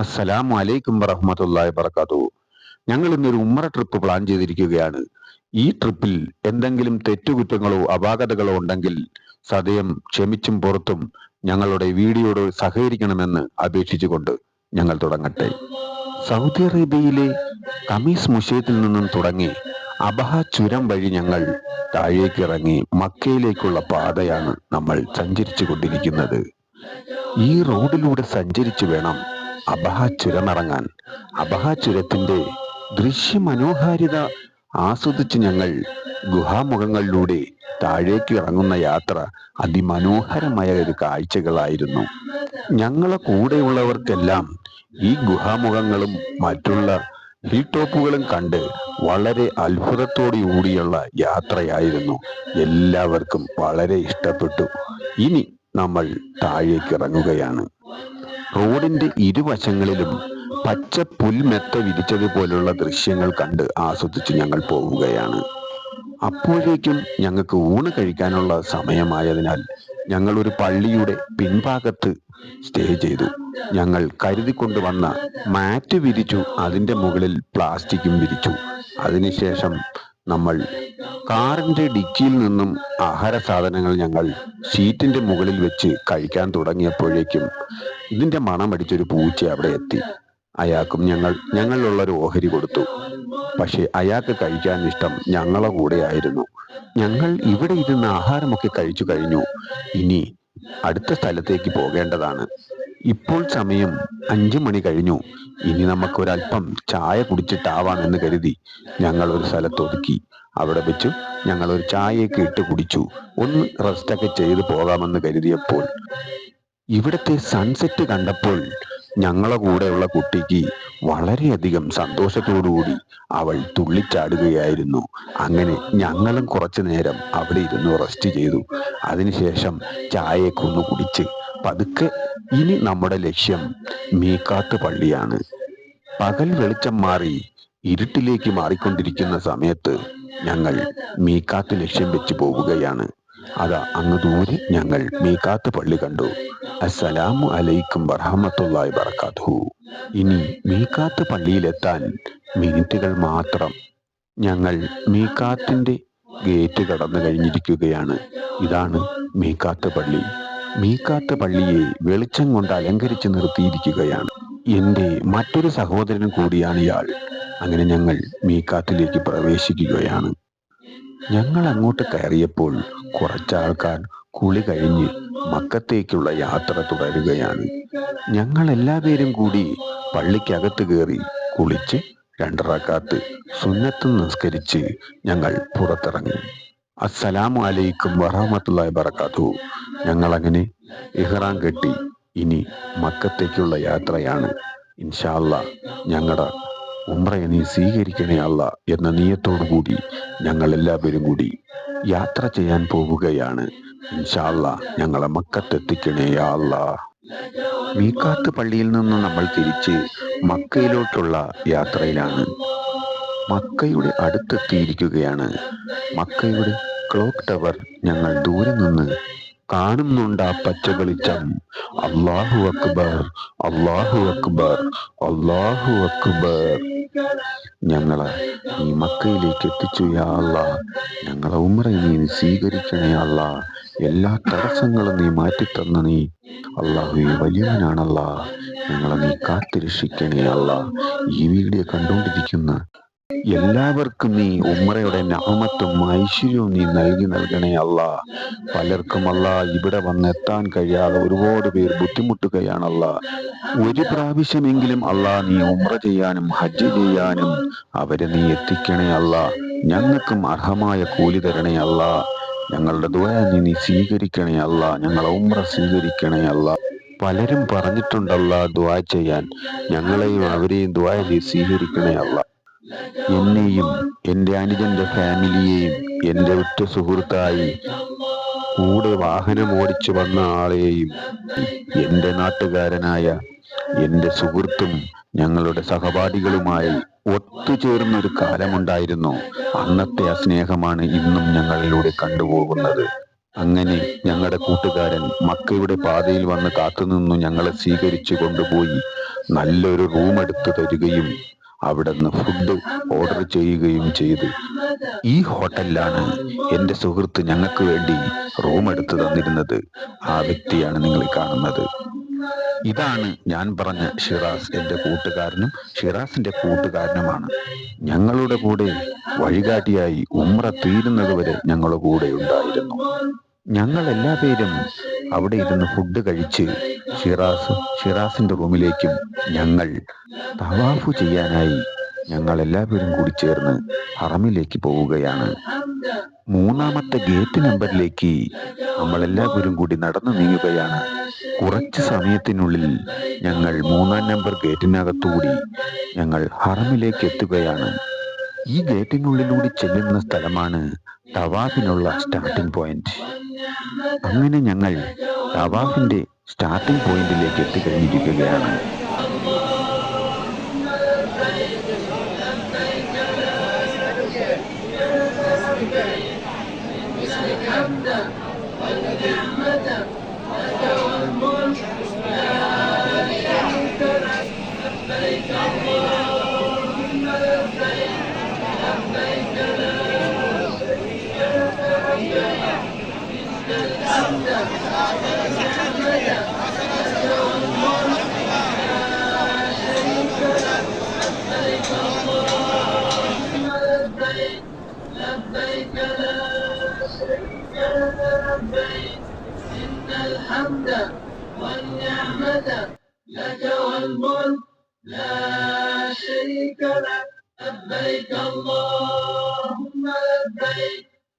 അസ്സലാമു അലൈക്കും വറഹ്മത്തുള്ളാഹി വബറകാതുഹു. ഞങ്ങൾ ഇന്നൊരു ഉമ്മറ ട്രിപ്പ് പ്ലാൻ ചെയ്തിരിക്കുകയാണ്. ഈ ട്രിപ്പിൽ എന്തെങ്കിലും തെറ്റുകുറ്റങ്ങളോ അപാകതകളോ ഉണ്ടെങ്കിൽ സദയം ക്ഷമിച്ചും പുറത്തും ഞങ്ങളുടെ വീഡിയോയോട് സഹകരിക്കണമെന്ന് അപേക്ഷിച്ചുകൊണ്ട് ഞങ്ങൾ തുടങ്ങട്ടെ. സൗദി അറേബ്യയിലെ കമീസ് മുഷയത്തിൽ നിന്നും തുടങ്ങി അബഹ ചുരം വഴി ഞങ്ങൾ താഴേക്ക് ഇറങ്ങി മക്കയിലേക്കുള്ള പാതയാണ് നമ്മൾ സഞ്ചരിച്ചു കൊണ്ടിരിക്കുന്നത് ഈ റോഡിലൂടെ സഞ്ചരിച്ചു വേണം അബഹ ചുരമിറങ്ങാൻ അബഹ ദൃശ്യമനോഹാരിത ആസ്വദിച്ച് ഞങ്ങൾ ഗുഹാമുഖങ്ങളിലൂടെ താഴേക്ക് ഇറങ്ങുന്ന യാത്ര അതിമനോഹരമായ ഒരു കാഴ്ചകളായിരുന്നു. ഞങ്ങളെ കൂടെയുള്ളവർക്കെല്ലാം ഈ ഗുഹാമുഖങ്ങളും മറ്റുള്ള ഹിൽ ടോപ്പുകളും കണ്ട് വളരെ അത്ഭുതത്തോടു കൂടിയുള്ള യാത്രയായിരുന്നു. എല്ലാവർക്കും വളരെ ഇഷ്ടപ്പെട്ടു. ഇനി നമ്മൾ താഴേക്ക് ഇറങ്ങുകയാണ്. റോഡിന്റെ ഇരുവശങ്ങളിലും പച്ച പുൽമെത്ത വിരിച്ചതുപോലുള്ള ദൃശ്യങ്ങൾ കണ്ട് ആസ്വദിച്ച് ഞങ്ങൾ പോവുകയാണ്. അപ്പോഴേക്കും ഞങ്ങൾക്ക് ഊണ് കഴിക്കാനുള്ള സമയമായതിനാൽ ഞങ്ങൾ ഒരു പള്ളിയുടെ പിൻഭാഗത്ത് സ്റ്റേ ചെയ്തു. ഞങ്ങൾ കരുതിക്കൊണ്ടുവന്ന മാറ്റ് വിരിച്ചു അതിന്റെ മുകളിൽ പ്ലാസ്റ്റിക്കും വിരിച്ചു. അതിനുശേഷം നമ്മൾ കാറിന്റെ ഡിക്കിയിൽ നിന്നും ആഹാര സാധനങ്ങൾ ഞങ്ങൾ ഷീറ്റിന്റെ മുകളിൽ വെച്ച് കഴിക്കാൻ തുടങ്ങിയപ്പോഴേക്കും ഇതിന്റെ മണം അടിച്ചൊരു പൂച്ച അവിടെ എത്തി. അയാൾക്കും ഞങ്ങൾ ഞങ്ങളിലുള്ളൊരു ഓഹരി കൊടുത്തു. പക്ഷെ അയാൾക്ക് കഴിക്കാൻ ഇഷ്ടം ഞങ്ങളെ കൂടെ ആയിരുന്നു. ഞങ്ങൾ ഇവിടെ ഇരുന്ന് ആഹാരമൊക്കെ കഴിച്ചു കഴിഞ്ഞു. ഇനി അടുത്ത സ്ഥലത്തേക്ക് പോകേണ്ടതാണ്. ഇപ്പോൾ സമയം അഞ്ചു മണി കഴിഞ്ഞു. ഇനി നമുക്കൊരല്പം ചായ കുടിച്ചിട്ടാവാമെന്ന് കരുതി ഞങ്ങൾ ഒരു സ്ഥലത്ത് ഒതുക്കി. അവിടെ വെച്ചു. ഞങ്ങൾ ഒരു ചായയൊക്കെ ഇട്ട് കുടിച്ചു. ഒന്ന് റെസ്റ്റൊക്കെ ചെയ്ത് പോകാമെന്ന് കരുതിയപ്പോൾ ഇവിടുത്തെ സൺസെറ്റ് കണ്ടപ്പോൾ ഞങ്ങളെ കൂടെയുള്ള കുട്ടിക്ക് വളരെയധികം സന്തോഷത്തോടുകൂടി അവൾ തുള്ളിച്ചാടുകയായിരുന്നു. അങ്ങനെ ഞങ്ങളും കുറച്ചു നേരം അവിടെ ഇരുന്ന് റെസ്റ്റ് ചെയ്തു. അതിനുശേഷം ചായയൊക്കെ ഒന്ന് കുടിച്ച് പതുക്കെ ഇനി നമ്മുടെ ലക്ഷ്യം മീക്കാത്ത് പള്ളിയാണ്. പകൽ വെളിച്ചം മാറി ഇരുട്ടിലേക്ക് മാറിക്കൊണ്ടിരിക്കുന്ന സമയത്ത് ഞങ്ങൾ മീക്കാത്ത് ലക്ഷ്യം വെച്ച് പോവുകയാണ്. അതാ അങ്ങ് ദൂരെ ഞങ്ങൾ മീക്കാത്ത് പള്ളി കണ്ടു. അസ്സലാമു അലൈക്കും വറഹമത്തുള്ളാഹി വറക്കാത്തു ഇനി മീക്കാത്ത് പള്ളിയിലെത്താൻ മിനിറ്റുകൾ മാത്രം ഞങ്ങൾ മീക്കാത്തിന്റെ ഗേറ്റ് കടന്നു കഴിഞ്ഞിരിക്കുകയാണ്. ഇതാണ് മീക്കാത്ത് പള്ളി. മീക്കാത്ത് പള്ളിയെ വെളിച്ചം കൊണ്ട് അലങ്കരിച്ച് നിർത്തിയിരിക്കുകയാണ്. എന്റെ മറ്റൊരു സഹോദരൻ കൂടിയാണ് ഇയാൾ. അങ്ങനെ ഞങ്ങൾ മീക്കാത്തിലേക്ക് പ്രവേശിക്കുകയാണ്. ഞങ്ങൾ അങ്ങോട്ട് കയറിയപ്പോൾ കുറച്ചാൾക്കാർ കുളി കഴിഞ്ഞ് മക്കത്തേക്കുള്ള യാത്ര തുടരുകയാണ്. ഞങ്ങൾ എല്ലാവരും കൂടി പള്ളിക്കകത്ത് കയറി കുളിച്ച് രണ്ടറക്കാത്ത് സുന്നത്ത് നിസ്കരിച്ച് ഞങ്ങൾ പുറത്തിറങ്ങി. അസ്സലാമു അലൈക്കും വറഹമത്തുള്ളാഹി ബറക്കാത്തു ഞങ്ങൾ അങ്ങനെ ഇഹ്റാം കെട്ടി ഇനി മക്കത്തേക്കുള്ള യാത്രയാണ്. ഇൻഷാല്ല ഞങ്ങളുടെ ഉംറയെ നീ സ്വീകരിക്കണേ അല്ല എന്ന നീയത്തോടു കൂടി ഞങ്ങൾ എല്ലാവരും കൂടി യാത്ര ചെയ്യാൻ പോവുകയാണ്. ഇൻഷാല്ല ഞങ്ങളെ മക്കത്തെത്തിക്കണേ അല്ല മീക്കാത്ത് പള്ളിയിൽ നിന്ന് നമ്മൾ തിരിച്ച് മക്കയിലോട്ടുള്ള യാത്രയിലാണ്. മക്കയുടെ അടുത്തെത്തിയിരിക്കുകയാണ്. മക്കയുടെ ക്ലോക്ക് ടവർ ഞങ്ങൾ ദൂരെ നിന്ന് കാണുന്നുണ്ട് ആ പച്ച വെളിച്ചം. അള്ളാഹു അക്ബർ അള്ളാഹു അക്ബർ അള്ളാഹു അക്ബർ. ഞങ്ങളെ ഈ മക്കയിലേക്ക് എത്തിച്ചു യാ അല്ലാ ഞങ്ങളെ ഉമ്ര നീ സ്വീകരിക്കണേ അല്ല എല്ലാ തടസ്സങ്ങളും നീ മാറ്റിത്തന്ന നീ. അള്ളാഹു വലിയവനാണല്ല ഞങ്ങളെ നീ കാത്തിരക്ഷിക്കണേ അല്ല ഈ വീഡിയോ കണ്ടുകൊണ്ടിരിക്കുന്ന എല്ലാവർക്കും നീ ഉമ്രയുടെ നാമത്തും ഐശ്വര്യവും നീ നൽകി നൽകണേ അല്ല. പലർക്കും അല്ല ഇവിടെ വന്നെത്താൻ കഴിയാതെ ഒരുപാട് പേർ ബുദ്ധിമുട്ടുകയാണല്ല. ഒരു പ്രാവശ്യമെങ്കിലും അല്ല നീ ഉമ്ര ചെയ്യാനും ഹജ്ജ് ചെയ്യാനും അവരെ നീ എത്തിക്കണേ അല്ല. ഞങ്ങൾക്കും അർഹമായ കൂലി തരണേ അല്ല. ഞങ്ങളുടെ ദ്വയ നീ നീ സ്വീകരിക്കണേ അല്ല. ഞങ്ങളെ ഉമ്ര സ്വീകരിക്കണേ അല്ല. പലരും പറഞ്ഞിട്ടുണ്ടല്ല ദ്വാ ചെയ്യാൻ. ഞങ്ങളെയും അവരെയും ദ്വായ നീ സ്വീകരിക്കണേ അല്ല. എന്നെയും എന്റെ അനുജന്റെ ഫാമിലിയെയും എന്റെ ഉറ്റ സുഹൃത്തായി കൂടെ വാഹനം ഓടിച്ചു വന്ന ആളെയും എന്റെ നാട്ടുകാരനായ എന്റെ സുഹൃത്തും ഞങ്ങളുടെ സഹപാഠികളുമായി ഒത്തുചേർന്നൊരു കാലമുണ്ടായിരുന്നു. അന്നത്തെ ആ സ്നേഹമാണ് ഇന്നും ഞങ്ങളിലൂടെ കണ്ടുപോകുന്നത്. അങ്ങനെ ഞങ്ങളുടെ കൂട്ടുകാരൻ മക്കയുടെ പാതയിൽ വന്ന് കാത്തുനിന്നു ഞങ്ങളെ സ്വീകരിച്ചു കൊണ്ടുപോയി. നല്ലൊരു റൂം എടുത്തു തരികയും അവിടെ നിന്ന് ഫുഡ് ഓർഡർ ചെയ്യുകയും ചെയ്തു. ഈ ഹോട്ടലിലാണ് എന്റെ സുഹൃത്ത് ഞങ്ങൾക്ക് വേണ്ടി റൂം എടുത്ത് തന്നിരുന്നത്. ആ വ്യക്തിയാണ് നിങ്ങൾ കാണുന്നത്. ഇതാണ് ഞാൻ പറഞ്ഞ ഷിറാസ് എന്റെ കൂട്ടുകാരനും ഷിറാസിന്റെ കൂട്ടുകാരനുമാണ്. ഞങ്ങളുടെ കൂടെ വഴികാട്ടിയായി ഉമ്ര തീരുന്നത് വരെ ഞങ്ങളുടെ കൂടെ ഉണ്ടായിരുന്നു. ഞങ്ങൾ എല്ലാ പേരും അവിടെ ഇരുന്ന് ഫുഡ് കഴിച്ച് ഷിറാസ് ഷിറാസിന്റെ റൂമിലേക്കും ഞങ്ങൾ തവാഫു ചെയ്യാനായി ഞങ്ങൾ എല്ലാവരും കൂടി ചേർന്ന് ഹറമിലേക്ക് പോവുകയാണ്. മൂന്നാമത്തെ ഗേറ്റ് നമ്പറിലേക്ക് നമ്മൾ എല്ലാവരും കൂടി നടന്നു നീങ്ങുകയാണ്. കുറച്ച് സമയത്തിനുള്ളിൽ ഞങ്ങൾ മൂന്നാം നമ്പർ ഗേറ്റിനകത്തുകൂടി ഞങ്ങൾ ഹറമിലേക്ക് എത്തുകയാണ്. ഈ ഗേറ്റിനുള്ളിലൂടെ ചെല്ലുന്ന സ്ഥലമാണ് തവാഫിനുള്ള സ്റ്റാർട്ടിംഗ് പോയിന്റ് അങ്ങനെ ഞങ്ങൾ തവാഫിന്റെ സ്റ്റാർട്ടിംഗ് പോയിന്റിലേക്ക് എത്തിക്കഴിഞ്ഞിരിക്കുകയാണ്.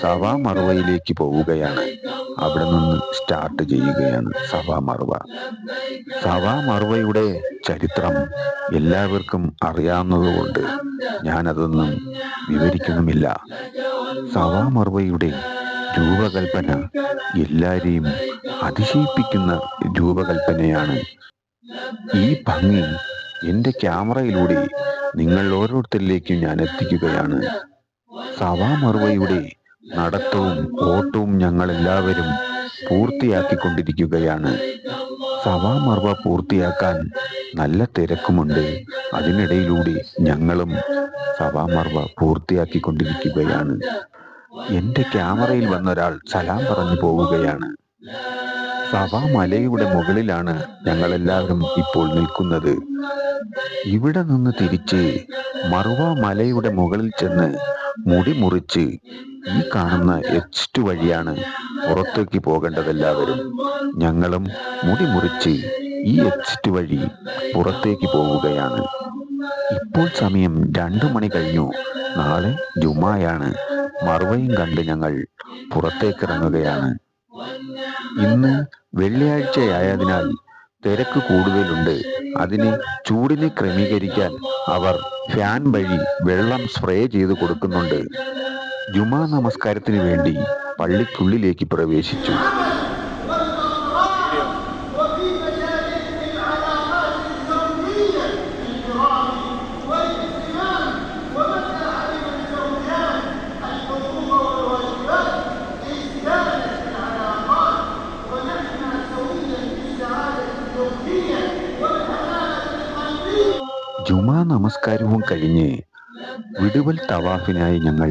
സവാ മറുവയിലേക്ക് പോവുകയാണ്. അവിടെ നിന്ന് സ്റ്റാർട്ട് ചെയ്യുകയാണ് സവാ മറുവ. സവാ മറുവയുടെ ചരിത്രം എല്ലാവർക്കും അറിയാവുന്നതുകൊണ്ട് ഞാനതൊന്നും വിവരിക്കുന്നുമില്ല. സവാ മറുവയുടെ രൂപകൽപ്പന എല്ലാരെയും അതിശയിപ്പിക്കുന്ന രൂപകൽപ്പനയാണ്. ഈ ഭംഗി എന്റെ ക്യാമറയിലൂടെ നിങ്ങൾ ഓരോരുത്തരിലേക്കും ഞാൻ എത്തിക്കുകയാണ്. സവാ മറുവയുടെ നടത്തവും ഓട്ടവും ഞങ്ങൾ എല്ലാവരും പൂർത്തിയാക്കിക്കൊണ്ടിരിക്കുകയാണ് സവാമർവ പൂർത്തിയാക്കാൻ നല്ല തിരക്കുമുണ്ട്. അതിനിടയിലൂടെ ഞങ്ങളും സവാമർവ പൂർത്തിയാക്കിക്കൊണ്ടിരിക്കുകയാണ്. എന്റെ ക്യാമറയിൽ വന്ന ഒരാൾ സലാം പറഞ്ഞു പോവുകയാണ്. സവാ മലയുടെ മുകളിലാണ് ഞങ്ങളെല്ലാവരും ഇപ്പോൾ നിൽക്കുന്നത്. ഇവിടെ നിന്ന് തിരിച്ച് മറുവ മലയുടെ മുകളിൽ ചെന്ന് മുടി മുറിച്ച് ഈ കാണുന്ന എച്ച് ടു വഴിയാണ് പുറത്തേക്ക് പോകേണ്ടത് എല്ലാവരും ഞങ്ങളും മുടി മുറിച്ച് ഈ എച്ച് ടു വഴി പുറത്തേക്ക് പോവുകയാണ്. ഇപ്പോൾ സമയം രണ്ടു മണി കഴിഞ്ഞു. നാളെ ജുമായാണ്. മറുവയും കണ്ട് ഞങ്ങൾ പുറത്തേക്കിറങ്ങുകയാണ്. ഇന്ന് വെള്ളിയാഴ്ചയായതിനാൽ തിരക്ക് കൂടുതലുണ്ട്. അതിന് ചൂടിനെ ക്രമീകരിക്കാൻ അവർ ഫാൻ വഴി വെള്ളം സ്പ്രേ ചെയ്ത് കൊടുക്കുന്നുണ്ട്. ജുമാ നമസ്കാരത്തിന് വേണ്ടി പള്ളിക്കുള്ളിലേക്ക് പ്രവേശിച്ചു. ജുമാ നമസ്കാരവും കഴിഞ്ഞ് വിടുവൽ തവാഫിനായി ഞങ്ങൾ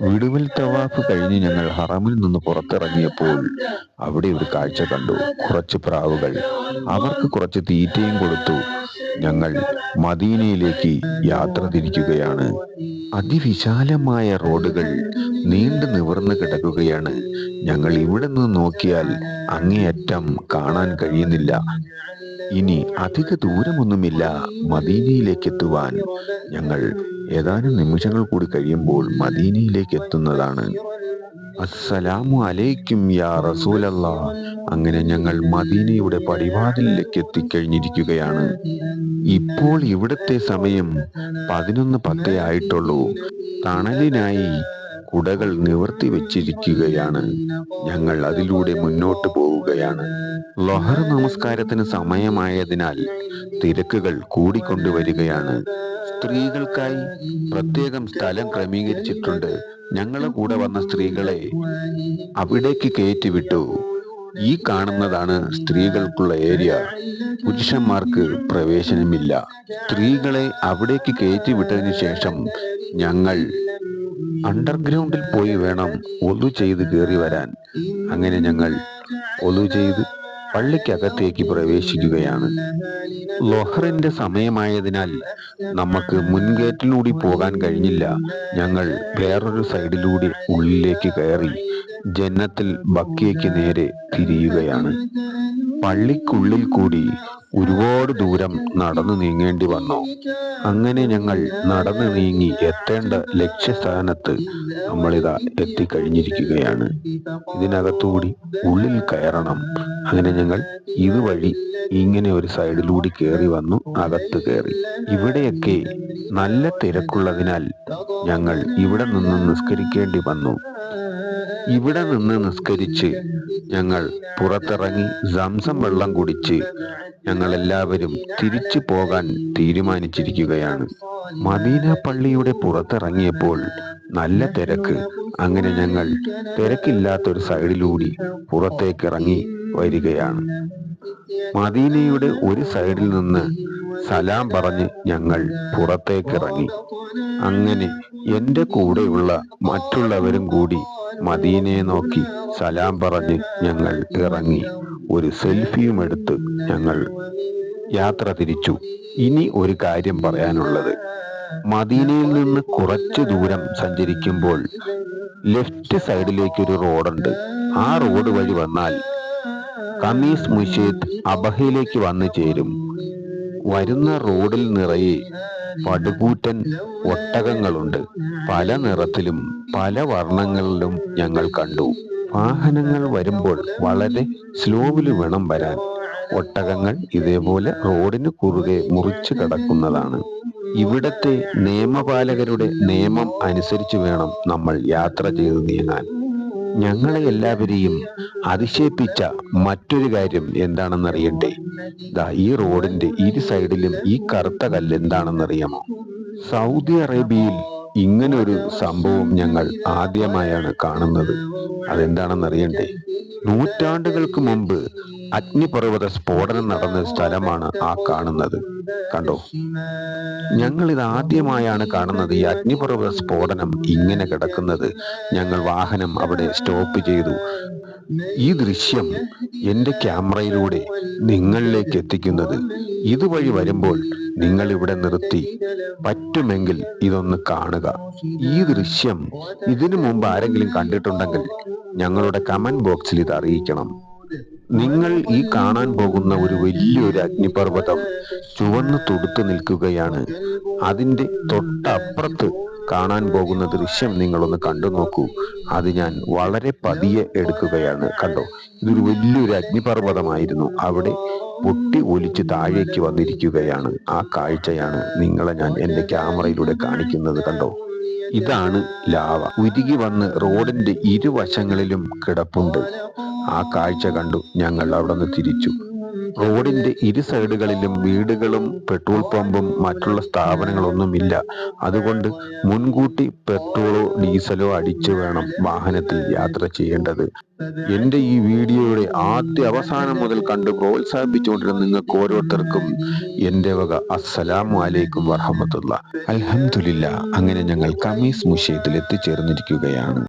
വിടുവിൽ തവാഫ് കഴിഞ്ഞ് ഞങ്ങൾ ഹറമിൽ നിന്ന് പുറത്തിറങ്ങിയപ്പോൾ അവിടെ ഒരു കാഴ്ച കണ്ടു. കുറച്ച് പ്രാവുകൾ. അവർക്ക് കുറച്ച് തീറ്റയും കൊടുത്തു. ഞങ്ങൾ മദീനയിലേക്ക് യാത്ര തിരിക്കുകയാണ്. അതിവിശാലമായ റോഡുകൾ നീണ്ടു നിവർന്നു കിടക്കുകയാണ്. ഞങ്ങൾ ഇവിടെ നിന്ന് നോക്കിയാൽ അങ്ങേയറ്റം കാണാൻ കഴിയുന്നില്ല. ഇനി അധിക ദൂരമൊന്നുമില്ല. മദീനയിലേക്ക് എത്തുവാൻ ഞങ്ങൾ ഏതാനും നിമിഷങ്ങൾ കൂടി കഴിയുമ്പോൾ മദീനയിലേക്ക് എത്തുന്നതാണ്. അസ്സലാമു അലൈക്കും യാ റസൂലല്ല. അങ്ങനെ ഞങ്ങൾ മദീനയുടെ പടിവാതിലേക്ക് എത്തിക്കഴിഞ്ഞിരിക്കുകയാണ്. ഇപ്പോൾ ഇവിടുത്തെ സമയം പതിനൊന്ന് പത്തേ ആയിട്ടുള്ളൂ. തണലിനായി കുടകൾ നിവർത്തി വെച്ചിരിക്കുകയാണ്. ഞങ്ങൾ അതിലൂടെ മുന്നോട്ട് പോവുകയാണ്. ലൊഹർ നമസ്കാരത്തിന് സമയമായതിനാൽ തിരക്കുകൾ കൂടിക്കൊണ്ടുവരികയാണ്. സ്ത്രീകൾക്കായി പ്രത്യേകം സ്ഥലം ക്രമീകരിച്ചിട്ടുണ്ട്. ഞങ്ങളെ കൂടെ വന്ന സ്ത്രീകളെ അവിടേക്ക് കയറ്റിവിട്ടു. ഈ കാണുന്നതാണ് സ്ത്രീകൾക്കുള്ള ഏരിയ. പുരുഷന്മാർക്ക് പ്രവേശനമില്ല. സ്ത്രീകളെ അവിടേക്ക് കയറ്റിവിട്ടതിന് ശേഷം ഞങ്ങൾ അണ്ടർഗ്രൗണ്ടിൽ പോയി വേണം ഒതു ചെയ്ത് കയറി വരാൻ. അങ്ങനെ ഞങ്ങൾ ഒതു ചെയ്ത് പള്ളിക്കകത്തേക്ക് പ്രവേശിക്കുകയാണ്. ലൊഹറിന്റെ സമയമായതിനാൽ നമുക്ക് മുൻഗേറ്റിലൂടെ പോകാൻ കഴിഞ്ഞില്ല. ഞങ്ങൾ വേറൊരു സൈഡിലൂടെ ഉള്ളിലേക്ക് കയറി ജന്നത്തിൽ ബക്കിയയ്ക്ക് നേരെ തിരിയുകയാണ്. പള്ളിക്കുള്ളിൽ കൂടി ഒരുപാട് ദൂരം നടന്നു നീങ്ങേണ്ടി വന്നു. അങ്ങനെ ഞങ്ങൾ നടന്നു നീങ്ങി എത്തേണ്ട ലക്ഷ്യസ്ഥാനത്ത് നമ്മളിതാ എത്തിക്കഴിഞ്ഞിരിക്കുകയാണ്. ഇതിനകത്തുകൂടി ഉള്ളിൽ കയറണം. അങ്ങനെ ഞങ്ങൾ ഇതുവഴി ഇങ്ങനെ ഒരു സൈഡിലൂടെ കയറി വന്നു അകത്ത് കയറി ഇവിടെയൊക്കെ നല്ല തിരക്കുള്ളതിനാൽ ഞങ്ങൾ ഇവിടെ നിന്ന് നിസ്കരിക്കേണ്ടി വന്നു. ഇവിടെ നിന്ന് നിസ്കരിച്ച് ഞങ്ങൾ പുറത്തിറങ്ങി സംസം വെള്ളം കുടിച്ച് ഞങ്ങൾ എല്ലാവരും തിരിച്ചു പോകാൻ തീരുമാനിച്ചിരിക്കുകയാണ്. മദീന പള്ളിയുടെ പുറത്തിറങ്ങിയപ്പോൾ നല്ല തിരക്ക്. അങ്ങനെ ഞങ്ങൾ തിരക്കില്ലാത്തൊരു സൈഡിലൂടി പുറത്തേക്ക് ഇറങ്ങി വരികയാണ്. മദീനയുടെ ഒരു സൈഡിൽ നിന്ന് സലാം പറഞ്ഞ് ഞങ്ങൾ പുറത്തേക്കിറങ്ങി. അങ്ങനെ എന്റെ കൂടെയുള്ള മറ്റുള്ളവരും കൂടി മദീനയെ നോക്കി സലാം പറഞ്ഞ് ഞങ്ങൾ ഇറങ്ങി. ഒരു സെൽഫിയും എടുത്ത് ഞങ്ങൾ യാത്ര തിരിച്ചു. ഇനി ഒരു കാര്യം പറയാനുള്ളത്. മദീനയിൽ നിന്ന് കുറച്ച് ദൂരം സഞ്ചരിക്കുമ്പോൾ ലെഫ്റ്റ് സൈഡിലേക്ക് ഒരു റോഡുണ്ട്. ആ റോഡ് വഴി വന്നാൽ കമീസ് മുഷീദ് അബഹയിലേക്ക് വന്നു ചേരും. വരുന്ന റോഡിൽ നിറയെ പടുകൂറ്റൻ ഒട്ടകങ്ങളുണ്ട്. പല നിറത്തിലും പല വർണങ്ങളിലും ഞങ്ങൾ കണ്ടു. വാഹനങ്ങൾ വരുമ്പോൾ വളരെ സ്ലോവിൽ വേണം വരാൻ. ഒട്ടകങ്ങൾ ഇതേപോലെ റോഡിന് കുറുകെ മുറിച്ചു കടക്കുന്നതാണ്. ഇവിടത്തെ നിയമപാലകരുടെ നിയമം അനുസരിച്ച് വേണം നമ്മൾ യാത്ര ചെയ്ത് നീങ്ങാൻ. ഞങ്ങളെ എല്ലാവരെയും അതിശയിപ്പിച്ച മറ്റൊരു കാര്യം എന്താണെന്നറിയണ്ടേ ദാ ഈ റോഡിന്റെ ഇരു സൈഡിലും ഈ കറുത്ത കല്ല് എന്താണെന്നറിയാമോ സൗദി അറേബ്യയിൽ ഇങ്ങനെ ഒരു സംഭവം ഞങ്ങൾ ആദ്യമായാണ് കാണുന്നത്. അതെന്താണെന്നറിയണ്ടേ? നൂറ്റാണ്ടുകൾക്ക് മുമ്പ് അഗ്നിപർവത സ്ഫോടനം നടന്ന സ്ഥലമാണ് ആ കാണുന്നത്. കണ്ടോ? ഞങ്ങൾ ഇത് ആദ്യമായാണ് കാണുന്നത്. ഈ അഗ്നിപർവത സ്ഫോടനം ഇങ്ങനെ കിടക്കുന്നത്. ഞങ്ങൾ വാഹനം അവിടെ സ്റ്റോപ്പ് ചെയ്തു. ഈ ദൃശ്യം എന്റെ ക്യാമറയിലൂടെ നിങ്ങളിലേക്ക് എത്തിക്കുന്നത്. ഇതുവഴി വരുമ്പോൾ നിങ്ങൾ ഇവിടെ നിർത്തി. പറ്റുമെങ്കിൽ ഇതൊന്ന് കാണുക. ഈ ദൃശ്യം ഇതിനു മുമ്പ് ആരെങ്കിലും കണ്ടിട്ടുണ്ടെങ്കിൽ ഞങ്ങളുടെ കമന്റ് ബോക്സിൽ ഇത് അറിയിക്കണം. നിങ്ങൾ ഈ കാണാൻ പോകുന്ന ഒരു വലിയൊരു അഗ്നിപർവതം ചുവന്നു തുടുത്തു നിൽക്കുകയാണ്. അതിന്റെ തൊട്ടപ്പുറത്ത് കാണാൻ പോകുന്ന ദൃശ്യം നിങ്ങളൊന്ന് കണ്ടു നോക്കൂ. അത് ഞാൻ വളരെ പതിയെ എടുക്കുകയാണ്. കണ്ടോ? ഇതൊരു വലിയൊരു അഗ്നിപർവതമായിരുന്നു. അവിടെ പൊട്ടി ഒലിച്ച് താഴേക്ക് വന്നിരിക്കുകയാണ്. ആ കാഴ്ചയാണ് നിങ്ങളെ ഞാൻ എന്റെ ക്യാമറയിലൂടെ കാണിക്കുന്നത്. കണ്ടോ? ഇതാണ് ലാവ. ഉരുകി വന്ന് റോഡിന്റെ ഇരുവശങ്ങളിലും കിടപ്പുണ്ട്. ആ കാഴ്ച കണ്ടു ഞങ്ങൾ അവിടെ നിന്ന് തിരിച്ചു. റോഡിന്റെ ഇരു സൈഡുകളിലും വീടുകളും പെട്രോൾ പമ്പും മറ്റുള്ള സ്ഥാപനങ്ങളൊന്നുമില്ല. അതുകൊണ്ട് മുൻകൂട്ടി പെട്രോളോ ഡീസലോ അടിച്ചു വേണം വാഹനത്തിൽ യാത്ര ചെയ്യേണ്ടത്. എന്റെ ഈ വീഡിയോയുടെ ആദ്യ അവസാനം മുതൽ കണ്ട് പ്രോത്സാഹിപ്പിച്ചുകൊണ്ടിരുന്ന നിങ്ങൾക്ക് ഓരോരുത്തർക്കും എന്റെ വക അസ്സലാമു അലൈക്കും വറഹമത്തുള്ള അൽഹംദുലില്ല അങ്ങനെ ഞങ്ങൾ കമീസ് മുഷയത്തിൽ എത്തിച്ചേർന്നിരിക്കുകയാണ്.